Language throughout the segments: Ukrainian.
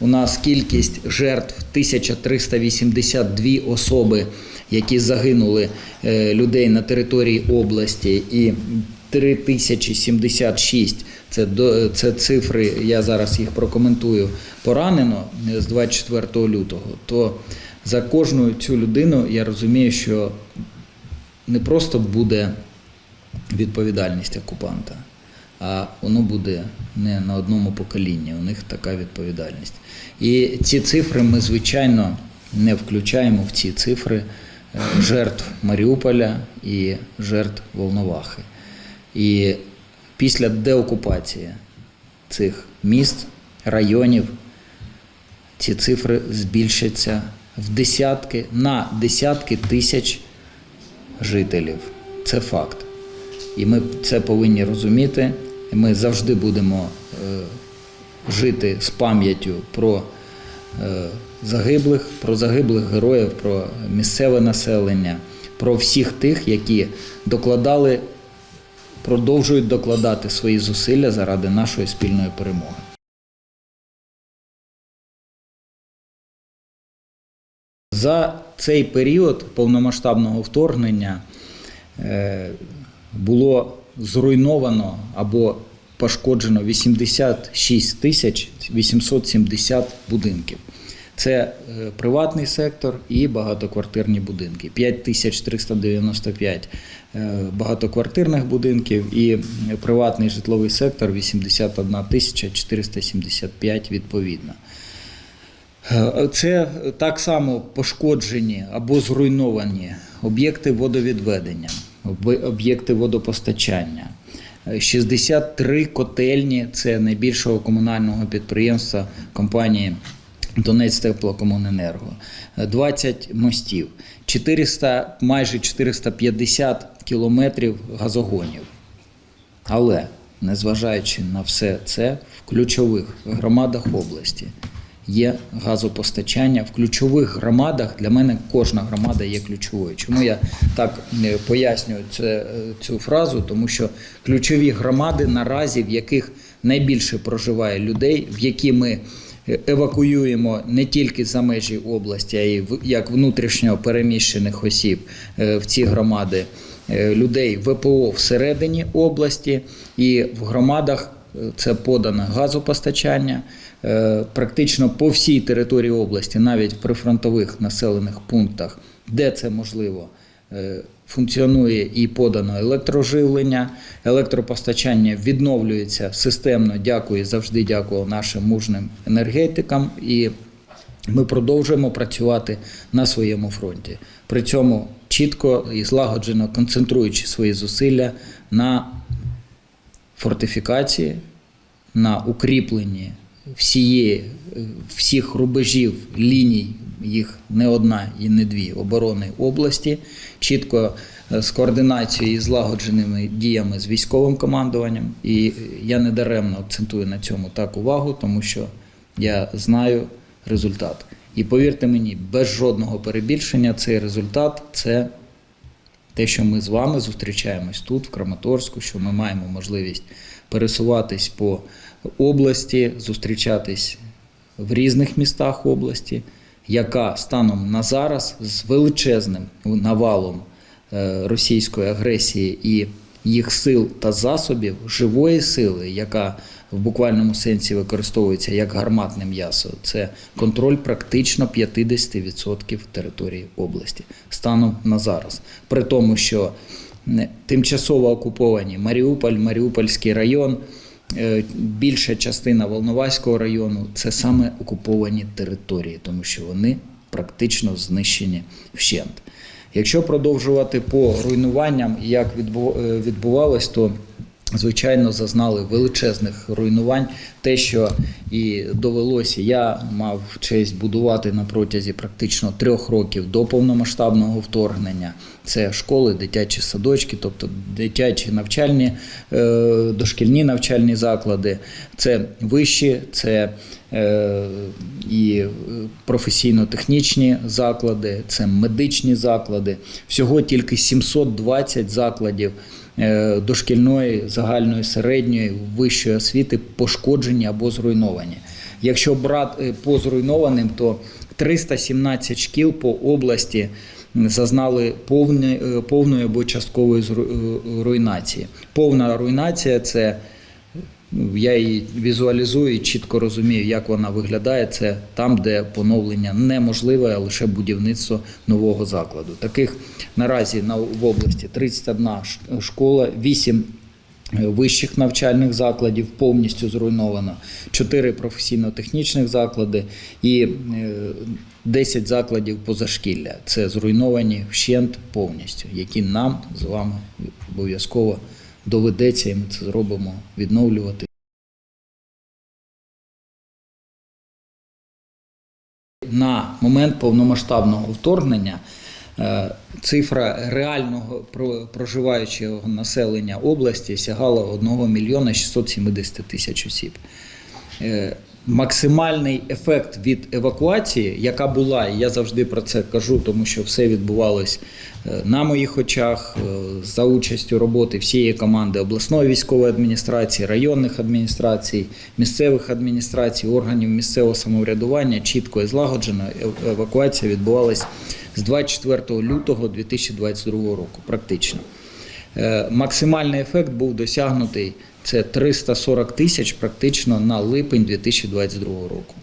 У нас кількість жертв 1382 особи, які загинули е, людей на території області, і 3076 це, до- це цифри, я зараз їх прокоментую, поранено е, з 24 лютого. То за кожну цю людину я розумію, що не просто буде відповідальність окупанта, а воно буде не на одному поколінні. У них така відповідальність. І ці цифри ми, звичайно, не включаємо в ці цифри е, жертв Маріуполя і жертв Волновахи. І після деокупації цих міст, районів, ці цифри збільшаться в десятки на десятки тисяч жителів. Це факт. І ми це повинні розуміти. Ми завжди будемо е, жити з пам'яттю про е, загиблих, про загиблих героїв, про місцеве населення, про всіх тих, які докладали, продовжують докладати свої зусилля заради нашої спільної перемоги. За цей період повномасштабного вторгнення е, було зруйновано або пошкоджено 86 тисяч 870 будинків. Це е, приватний сектор і багатоквартирні будинки. 5395 е, багатоквартирних будинків і приватний житловий сектор 81 тисяча 475 відповідно. Е, Це так само пошкоджені або зруйновані об'єкти водовідведення, об'єкти водопостачання. Е, 63 котельні це найбільшого комунального підприємства компанії Донець Теплокомуненерго, Е, 20 мостів, 400, майже 450 кілометрів газогонів. Але незважаючи на все це, в ключових громадах області є газопостачання. В ключових громадах для мене кожна громада є ключовою. Чому я так пояснюю це, е, цю фразу? Тому що ключові громади наразі, в яких найбільше проживає людей, в які ми е, евакуюємо не тільки за межі області, а й в- як внутрішньо переміщених осіб е, в ці громади людей ВПО всередині області і в громадах це подане газопостачання. Е, Практично по всій території області, навіть в прифронтових населених пунктах, де це можливо, е, функціонує і подано електроживлення. Електропостачання відновлюється системно. Дякую, завжди дякую нашим мужним енергетикам. І ми продовжуємо працювати на своєму фронті. При цьому чітко і злагоджено концентруючи свої зусилля на фортифікації, на укріпленні всієї, всіх рубежів ліній, їх не одна і не дві оборони області, чітко е, з координацією і злагодженими діями з військовим командуванням. І я не даремно акцентую на цьому так увагу, тому що я знаю результат. І повірте мені, без жодного перебільшення цей результат це те, що ми з вами зустрічаємось тут, в Краматорську, що ми маємо можливість пересуватись по області, зустрічатись в різних містах області, яка станом на зараз з величезним навалом е, російської агресії і їх сил та засобів, живої сили, яка в буквальному сенсі використовується як гарматне м'ясо, це контроль практично 50% території області станом на зараз. При тому, що тимчасово окуповані Маріуполь, Маріупольський район, е, більша частина Волноваського району це саме окуповані території, тому що вони практично знищені вщент. Якщо продовжувати по руйнуванням, як е, відбувалось, то звичайно зазнали величезних руйнувань. Те, що і довелося, я мав честь будувати на протязі практично трьох років до повномасштабного вторгнення. Це школи, дитячі садочки, тобто дитячі навчальні, е, дошкільні навчальні заклади, це вищі, це е, і професійно-технічні заклади, це медичні заклади. Всього тільки 720 закладів дошкільної, загальної, середньої, вищої освіти пошкоджені або зруйновані. Якщо брати по зруйнованим, то 317 шкіл по області зазнали повні, е, повної або часткової е, руйнації. Повна руйнація це Я її візуалізую і чітко розумію, як вона виглядає. Це там, де поновлення неможливе, а лише будівництво нового закладу. Таких наразі на в області 31 ш- школа, 8 е, вищих навчальних закладів повністю зруйновано, 4 професійно-технічних заклади і е, 10 закладів позашкілля. Це зруйновані вщент повністю, які нам з вами обов'язково доведеться, і ми це зробимо відновлювати. На момент повномасштабного вторгнення е, цифра реального проживаючого населення області сягала 1 мільйона 670 тисяч осіб. Максимальний ефект від евакуації, яка була, і я завжди про це кажу, тому що все відбувалось е, на моїх очах е, за участю роботи всієї команди обласної військової адміністрації, районних адміністрацій, місцевих адміністрацій, органів місцевого самоврядування, чітко і злагоджено. Евакуація відбувалась з 24 лютого 2022 року, практично. Е, Максимальний ефект був досягнутий це 340 тисяч практично на липень 2022 року.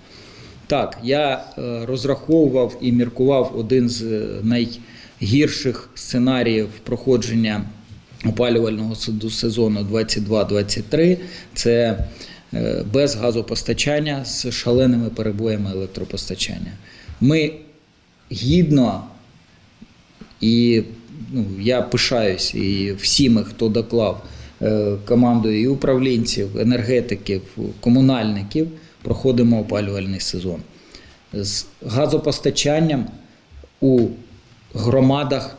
Так, я е, розраховував і міркував один з е, найгірших сценаріїв проходження опалювального сез- сезону 22-23. Це е, без газопостачання з шаленими перебоями електропостачання. Ми гідно і ну, я пишаюсь і всіми, хто доклав командою і управлінців, енергетиків, комунальників, проходимо опалювальний сезон. З газопостачанням у громадах,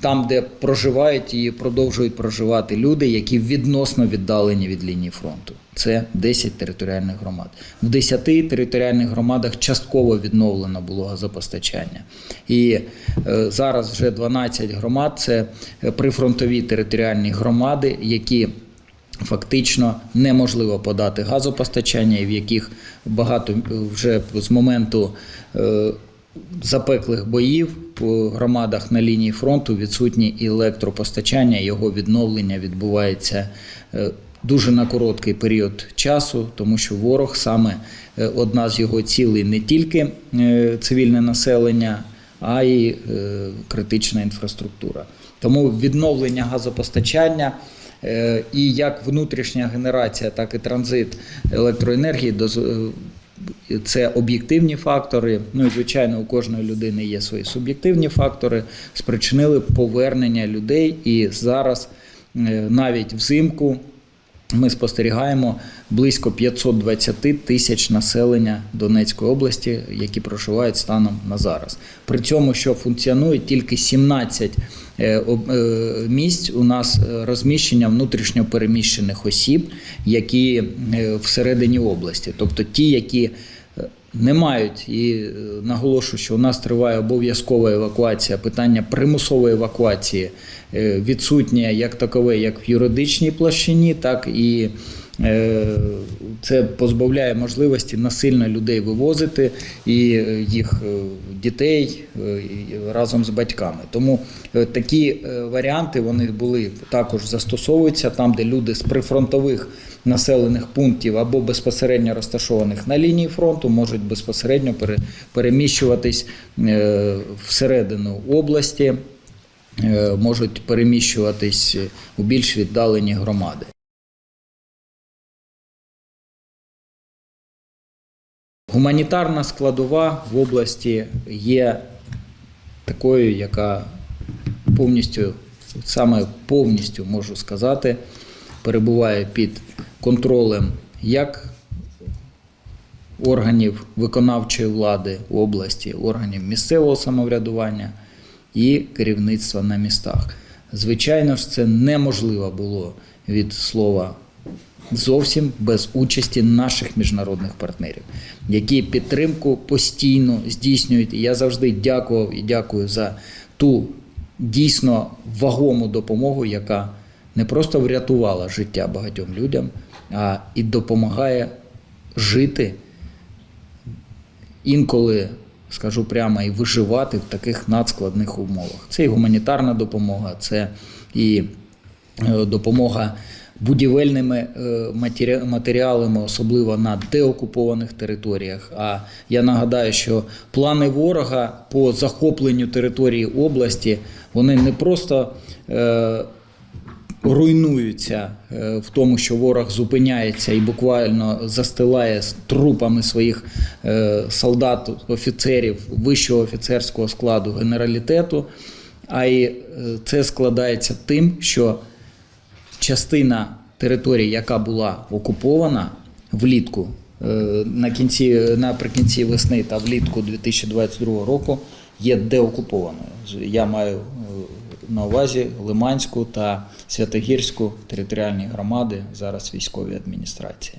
там, де проживають і продовжують проживати люди, які відносно віддалені від лінії фронту. Це 10 територіальних громад. В 10 територіальних громадах частково відновлено було газопостачання. І е, зараз вже 12 громад це прифронтові територіальні громади, які фактично неможливо подати газопостачання, і в яких багато вже з моменту е, запеклих боїв по громадах на лінії фронту відсутні електропостачання, його відновлення відбувається е, дуже на короткий період часу, тому що ворог саме е, одна з його цілей не тільки е, цивільне населення, а й е, критична інфраструктура. Тому відновлення газопостачання. І як внутрішня генерація, так і транзит електроенергії це об'єктивні фактори. Ну і звичайно, у кожної людини є свої суб'єктивні фактори, спричинили повернення людей. І зараз навіть взимку ми спостерігаємо близько 520 тисяч населення Донецької області, які проживають станом на зараз. При цьому, що функціонує тільки 17 е, е, місць у нас е, розміщення внутрішньо переміщених осіб, які всередині області, тобто ті, які не мають і е, наголошую, що у нас триває обов'язкова евакуація. Питання примусової евакуації е, відсутнє як такове, як в юридичній площині, так і е, це позбавляє можливості насильно людей вивозити і їх дітей разом з батьками. Тому такі варіанти вони були також застосовуються там, де люди з прифронтових населених пунктів або безпосередньо розташованих на лінії фронту можуть безпосередньо пере- переміщуватись е, всередину області, е, можуть переміщуватись у більш віддалені громади. Гуманітарна складова в області є такою, яка повністю, саме повністю можу сказати, перебуває під контролем як органів виконавчої влади області, органів місцевого самоврядування і керівництва на містах. Звичайно ж, це неможливо було від слова зовсім без участі наших міжнародних партнерів, які підтримку постійно здійснюють. Я завжди дякував і дякую за ту дійсно вагому допомогу, яка не просто врятувала життя багатьом людям, а і допомагає жити інколи, скажу прямо, і виживати в таких надскладних умовах. Це і гуманітарна допомога, це і е, допомога будівельними е, матеріалами, особливо на деокупованих територіях. А я нагадаю, що плани ворога по захопленню території області вони не просто. Руйнуються е, в тому, що ворог зупиняється і буквально застилає трупами своїх е, солдат, офіцерів вищого офіцерського складу генералітету. А й е, це складається тим, що частина території, яка була окупована влітку на кінці, наприкінці весни та влітку 2022 року, є деокупованою. Я маю на увазі Лиманську та Святогірську територіальні громади, зараз військові адміністрації.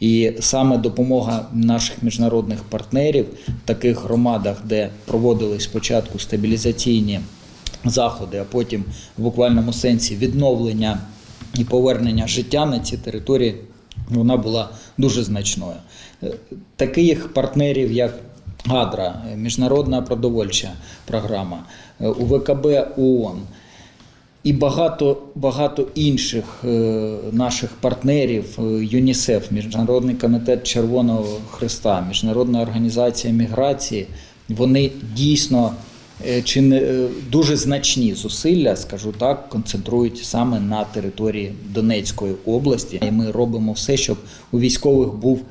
І саме допомога наших міжнародних партнерів в таких громадах, де проводились спочатку стабілізаційні заходи, а потім в буквальному сенсі відновлення і повернення життя на ці території, вона була дуже значною. Е, Таких партнерів, як ГАДРА, Міжнародна продовольча програма, е, УВКБ ООН, і багато багато інших е, наших партнерів е, ЮНІСЕФ, Міжнародний комітет Червоного Христа, Міжнародна організація міграції, вони дійсно чи не дуже значні зусилля, скажу так, концентрують саме на території Донецької області. І ми робимо все, щоб у військових був.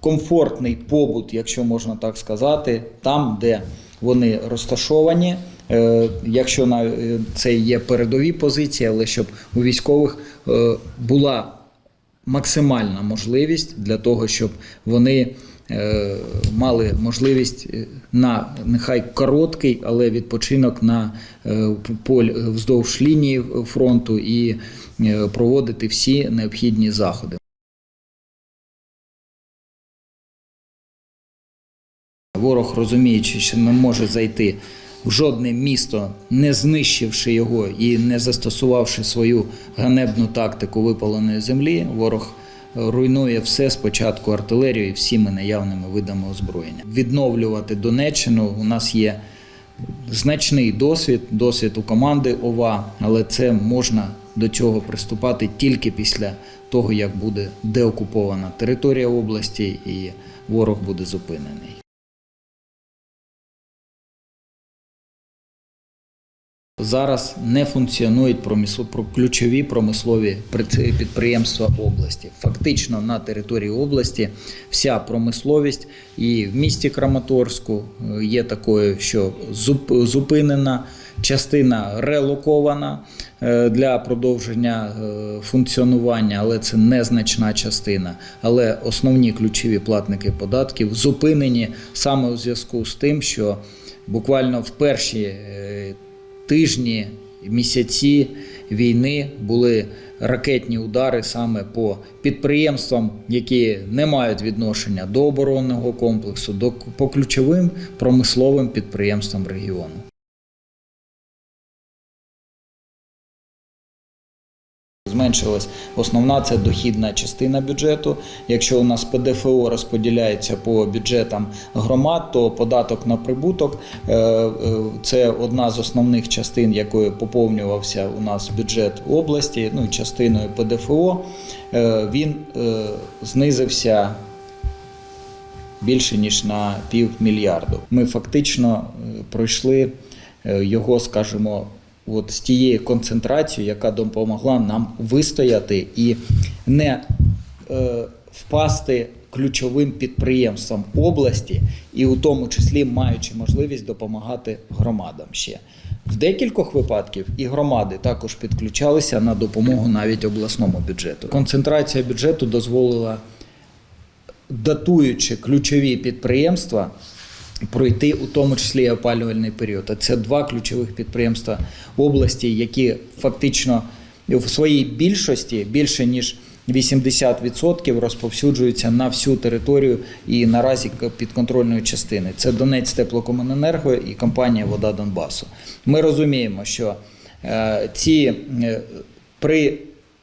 Комфортний побут, якщо можна так сказати, там, де вони розташовані. Е, Якщо на е, це є передові позиції, але щоб у військових е, була максимальна можливість для того, щоб вони мали можливість на нехай короткий, але відпочинок на поль вздовж лінії фронту і проводити всі необхідні заходи. Ворог, розуміючи, що не може зайти в жодне місто, не знищивши його і не застосувавши свою ганебну тактику випаленої землі, ворог е, руйнує все спочатку артилерію і всіми наявними видами озброєння. Відновлювати Донеччину у нас є значний досвід, досвід у команди ОВА, але це можна до цього приступати тільки після того, як буде деокупована територія області і ворог буде зупинений. Зараз не функціонують промисло- про- ключові промислові підприємства області. Фактично на території області вся промисловість і в місті Краматорську е, є такою, що зупинена, частина релокована е, для продовження е, функціонування, але це незначна частина. Але основні ключові платники податків зупинені саме у зв'язку з тим, що буквально в перші тижні, місяці війни були ракетні удари саме по підприємствам, які не мають відношення до оборонного комплексу, до по ключовим промисловим підприємствам регіону. Зменшилась основна це дохідна частина бюджету. Якщо у нас ПДФО розподіляється по бюджетам громад, то податок на прибуток е, е, це одна з основних частин, якою поповнювався у нас бюджет області, ну і частиною ПДФО. Е, Він знизився більше ніж на півмільярду. Ми фактично пройшли його, скажімо, от з тією концентрацією, яка допомогла нам вистояти і не е, впасти ключовим підприємствам області, і у тому числі маючи можливість допомагати громадам ще. В декількох випадків і громади також підключалися на допомогу навіть обласному бюджету. Концентрація бюджету дозволила датуючи ключові підприємства, пройти у тому числі і опалювальний період. А це два ключових підприємства області, які фактично в своїй більшості більше ніж 80% розповсюджуються на всю територію і наразі підконтрольної частини. Це Донець теплокомуненерго і компанія Вода Донбасу. Ми розуміємо, що е, ці е, при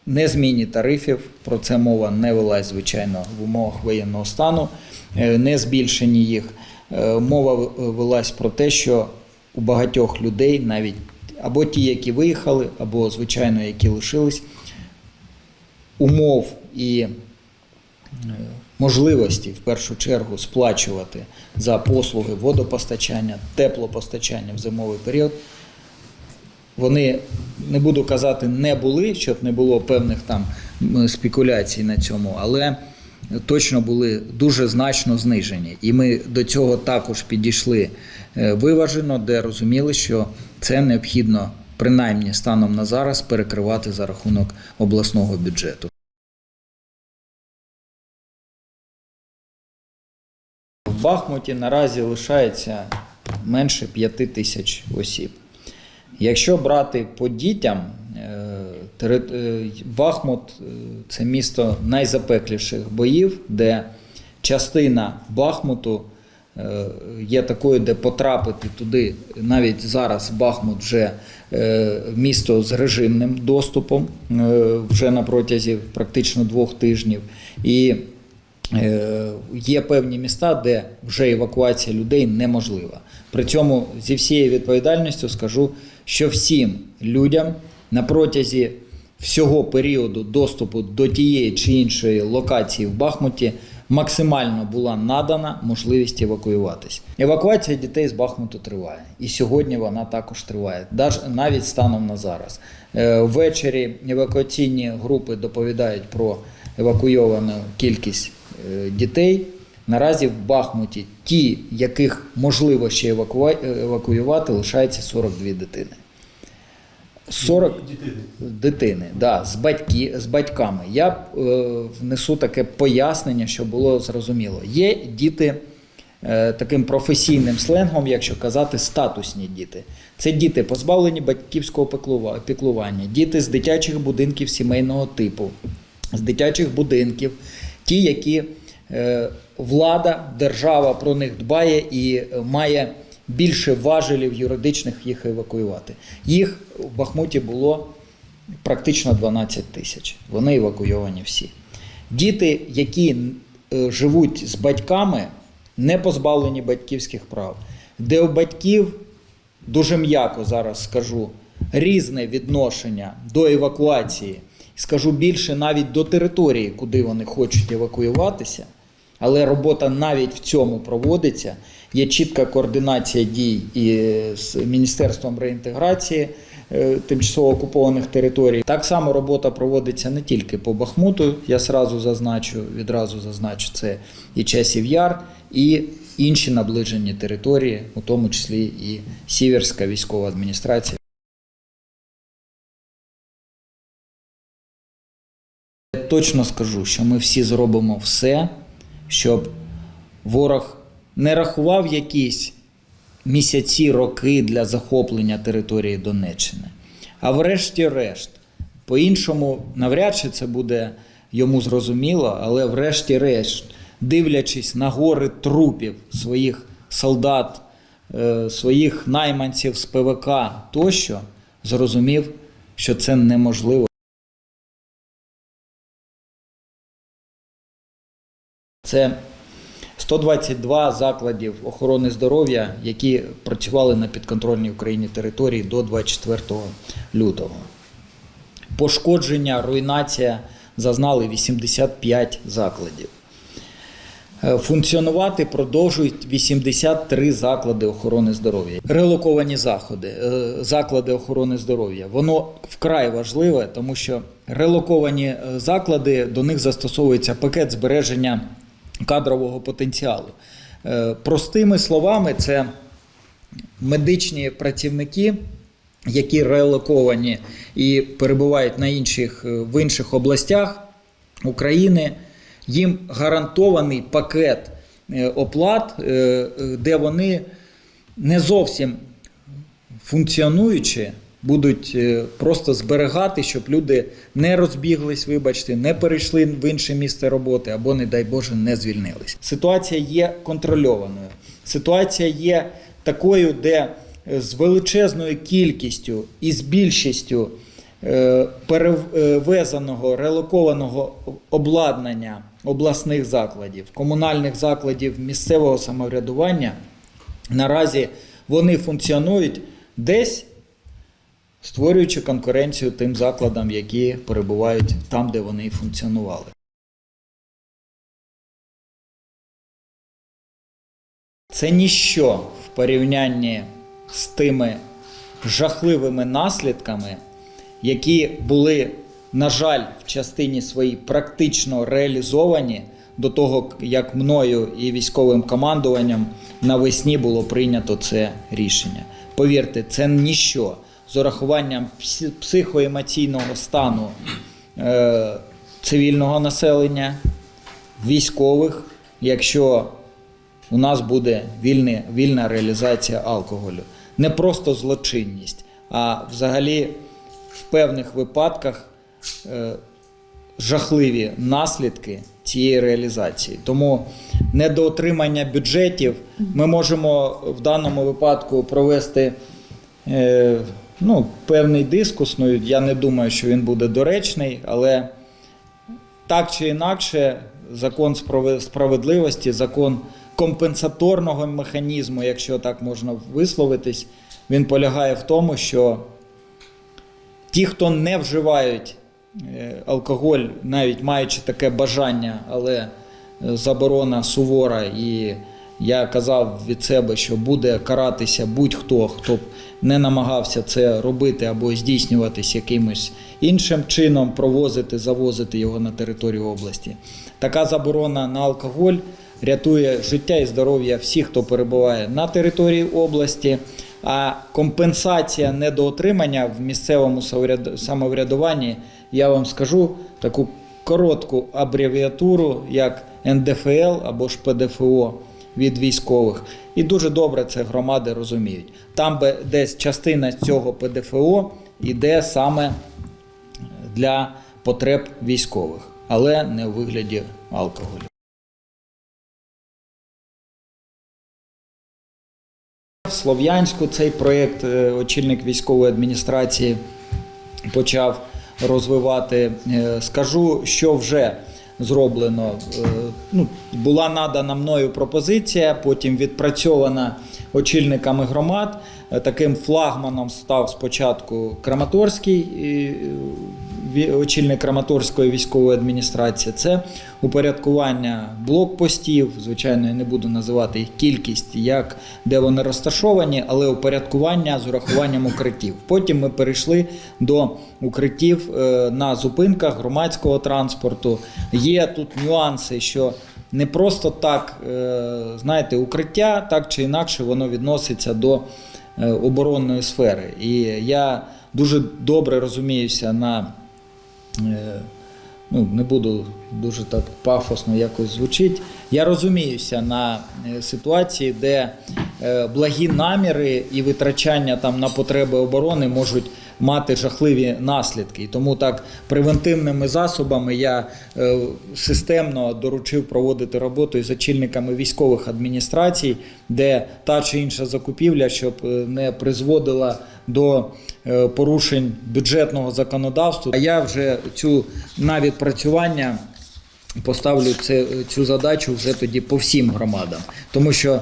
незмінні тарифів. Про це мова не велась, звичайно, в умовах воєнного стану, е, не збільшені їх. Е, Мова велась про те, що у багатьох людей, навіть або ті, які виїхали, або звичайно, які лишились, умов і е, можливості в першу чергу сплачувати за послуги водопостачання, теплопостачання в зимовий період. Вони не буду казати, не були, щоб не було певних там спекуляцій на цьому, але точно були дуже значно знижені. І ми до цього також підійшли е, виважено, де розуміли, що це необхідно принаймні станом на зараз перекривати за рахунок обласного бюджету. В Бахмуті наразі лишається менше 5 тисяч осіб. Якщо брати по дітям, е, е, Бахмут е, це місто найзапекліших боїв, де частина Бахмуту є такою, де потрапити туди. Навіть зараз Бахмут вже місто з режимним доступом вже на протязі практично двох тижнів. І Є певні міста, де вже евакуація людей неможлива. При цьому зі всією відповідальністю скажу, що всім людям на протязі всього періоду доступу до тієї чи іншої локації в Бахмуті максимально була надана можливість евакуюватись. Евакуація дітей з Бахмуту триває, і сьогодні вона також триває, навіть станом на зараз. Е, Ввечері евакуаційні групи доповідають про евакуйовану кількість е, дітей. Наразі в Бахмуті ті, яких можливо ще евакуювати, лишається 42 дитини. 40 дитини, да, з, батьки, з батьками. Я е, внесу таке пояснення, щоб було зрозуміло. Є діти е, таким професійним сленгом, якщо казати, статусні діти. Це діти, позбавлені батьківського піклування, діти з дитячих будинків сімейного типу, з дитячих будинків, ті, які влада, держава про них дбає і е, має більше важелів юридичних їх евакуювати. Їх в Бахмуті було практично 12 тисяч. Вони евакуйовані всі. Діти, які е, живуть з батьками, не позбавлені батьківських прав, де у батьків дуже м'яко зараз скажу різне відношення до евакуації. Скажу більше навіть до території, куди вони хочуть евакуюватися. Але робота навіть в цьому проводиться. Є чітка координація дій і з Міністерством реінтеграції е, тимчасово окупованих територій. Так само робота проводиться не тільки по Бахмуту, я сразу зазначу, відразу зазначу це і Часів Яр, і інші наближені території, у тому числі і Сіверська військова адміністрація. Точно скажу, що ми всі зробимо все, щоб ворог не рахував якісь місяці, роки для захоплення території Донеччини. А врешті-решт, по-іншому, навряд чи це буде йому зрозуміло, але врешті-решт, дивлячись на гори трупів своїх солдат, е, своїх найманців з ПВК тощо, зрозумів, що це неможливо. Це 122 закладів охорони здоров'я, які працювали на підконтрольній Україні території до 24 лютого. Пошкодження, руйнація зазнали 85 закладів. Е, Функціонувати продовжують 83 заклади охорони здоров'я. Релоковані заходи, е, заклади охорони здоров'я. Воно вкрай важливе, тому що релоковані е, заклади до них застосовується пакет збереження кадрового потенціалу. Е, Простими словами, це медичні працівники, які релоковані і перебувають на інших, е, в інших областях України, їм гарантований пакет е, оплат, де вони не зовсім функціонуючи, будуть е, просто зберегати, щоб люди не розбіглись, вибачте, не перейшли в інше місце роботи або, не дай Боже, не звільнились. Ситуація є контрольованою. Ситуація є такою, де е, з величезною кількістю і з більшістю е, перевезеного релокованого обладнання обласних закладів, комунальних закладів місцевого самоврядування, наразі вони функціонують десь створюючи конкуренцію тим закладам, які перебувають там, де вони функціонували. Це ніщо в порівнянні з тими жахливими наслідками, які були, на жаль, в частині своїй практично реалізовані до того, як мною і військовим командуванням навесні було прийнято це рішення. Повірте, це ніщо з урахуванням психоемоційного стану е, цивільного населення, військових, якщо у нас буде вільне, вільна реалізація алкоголю. Не просто злочинність, а взагалі в певних випадках е, жахливі наслідки цієї реалізації. Тому недоотримання бюджетів ми можемо в даному випадку провести е, ну, певний дискус. Ну, я не думаю, що він буде доречний, але так чи інакше, закон справедливості, закон компенсаторного механізму, якщо так можна висловитись, він полягає в тому, що ті, хто не вживають е, алкоголь, навіть маючи таке бажання, але е, заборона сувора, і я казав від себе, що буде каратися будь-хто, хто б не намагався це робити або здійснюватись якимось іншим чином, провозити, завозити його на територію області. Така заборона на алкоголь рятує життя і здоров'я всіх, хто перебуває на території області. А компенсація недоотримання в місцевому самоврядуванні, я вам скажу таку коротку абревіатуру, як НДФЛ або ж ПДФО від військових. І дуже добре це громади розуміють. Там би десь частина цього ПДФО йде саме для потреб військових, але не у вигляді алкоголю. Слов'янську цей проєкт е, очільник військової адміністрації почав розвивати. Е, Скажу, що вже зроблено. Е, Ну, була надана мною пропозиція, потім відпрацьована очільниками громад. Е, Таким флагманом став спочатку Краматорський очільник Краматорської військової адміністрації. Це упорядкування блокпостів. Звичайно, я не буду називати їх кількість, як де вони розташовані, але упорядкування з урахуванням укриттів. Потім ми перейшли до укриттів е, на зупинках громадського транспорту. Є тут нюанси, що не просто так, е, знаєте, укриття, так чи інакше, воно відноситься до е, оборонної сфери. І я дуже добре розуміюся на ну, не буду дуже так пафосно якось звучить. Я розуміюся на е, ситуації, де е, благі наміри і витрачання там на потреби оборони можуть мати жахливі наслідки. І тому так превентивними засобами я е, системно доручив проводити роботу із очільниками військових адміністрацій, де та чи інша закупівля, щоб не призводила до порушень бюджетного законодавства. А я вже цю на відпрацювання поставлю це, цю задачу вже тоді по всім громадам. Тому що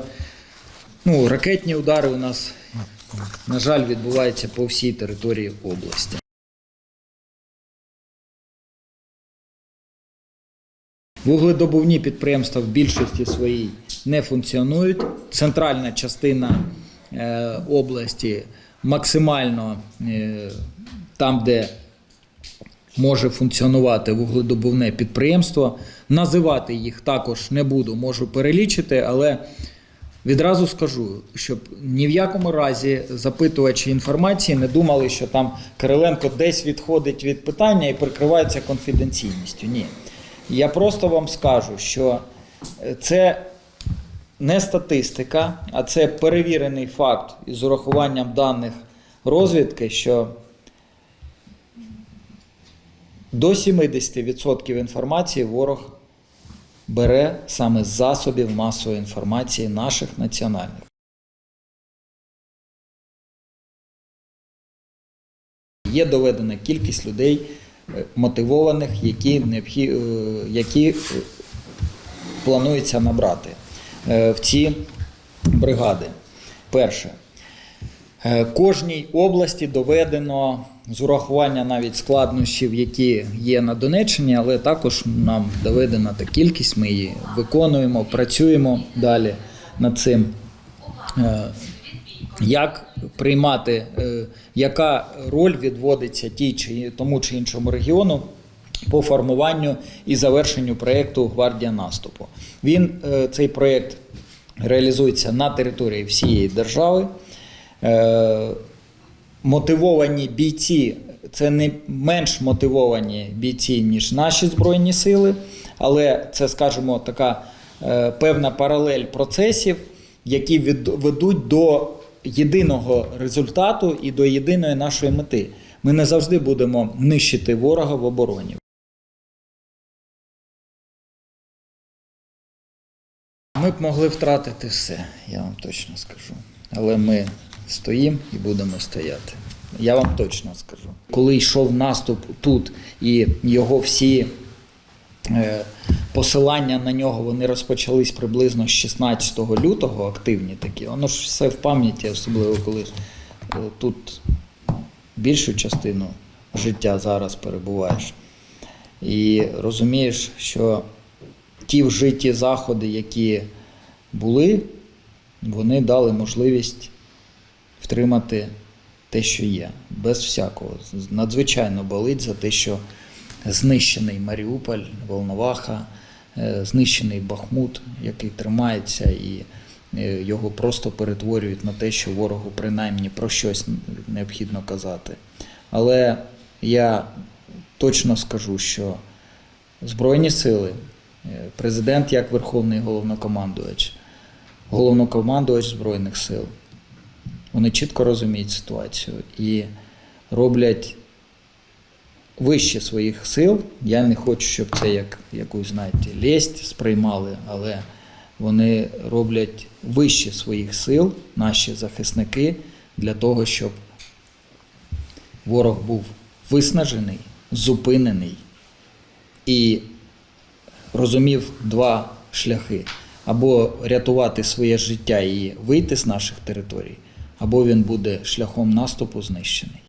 ну, ракетні удари у нас, на жаль, відбуваються по всій території області. Вугледобувні підприємства в більшості своїй не функціонують. Центральна частина е, області максимально е, там, де може функціонувати вугледобувне підприємство. Називати їх також не буду, можу перелічити, але відразу скажу, щоб ні в якому разі запитувачі інформації не думали, що там Кириленко десь відходить від питання і прикривається конфіденційністю. Ні. Я просто вам скажу, що е, це не статистика, а це перевірений факт із урахуванням даних розвідки, що до 70% інформації ворог бере саме з засобів масової інформації наших національних. Є доведена кількість людей е, мотивованих, які, необхі... е, які е, планується набрати в ці бригади. Перше. Е, Кожній області доведено з урахування навіть складнощів, які є на Донеччині, але також нам доведена та кількість. Ми її виконуємо, працюємо далі над цим. Е, Як приймати, е, яка роль відводиться тій чи тому чи іншому регіону по формуванню і завершенню проєкту Гвардія наступу? Він цей проєкт реалізується на території всієї держави. Е, мотивовані бійці це не менш мотивовані бійці, ніж наші Збройні сили, але це, скажімо, така е, певна паралель процесів, які ведуть до єдиного результату і до єдиної нашої мети. Ми не завжди будемо нищити ворога в обороні. Ми б могли втратити все, я вам точно скажу. Але ми стоїмо і будемо стояти. Я вам точно скажу. Коли йшов наступ тут, і його всі е, посилання на нього вони розпочались приблизно з 16 лютого, активні такі. Воно ж все в пам'яті, особливо коли е, тут більшу частину життя зараз перебуваєш. І розумієш, що ті вжиті заходи, які були, вони дали можливість втримати те, що є, без всякого. Надзвичайно болить за те, що знищений Маріуполь, Волноваха, е, знищений Бахмут, який тримається, і е, його просто перетворюють на те, що ворогу принаймні про щось необхідно казати. Але я точно скажу, що Збройні сили, е, президент як Верховний головнокомандувач, головнокомандувач Збройних сил, вони чітко розуміють ситуацію і роблять вище своїх сил. Я не хочу, щоб це як якусь, знаєте, лесть сприймали, але вони роблять вище своїх сил, наші захисники, для того, щоб ворог був виснажений, зупинений і розумів два шляхи: або рятувати своє життя і вийти з наших територій, або він буде шляхом наступу знищений.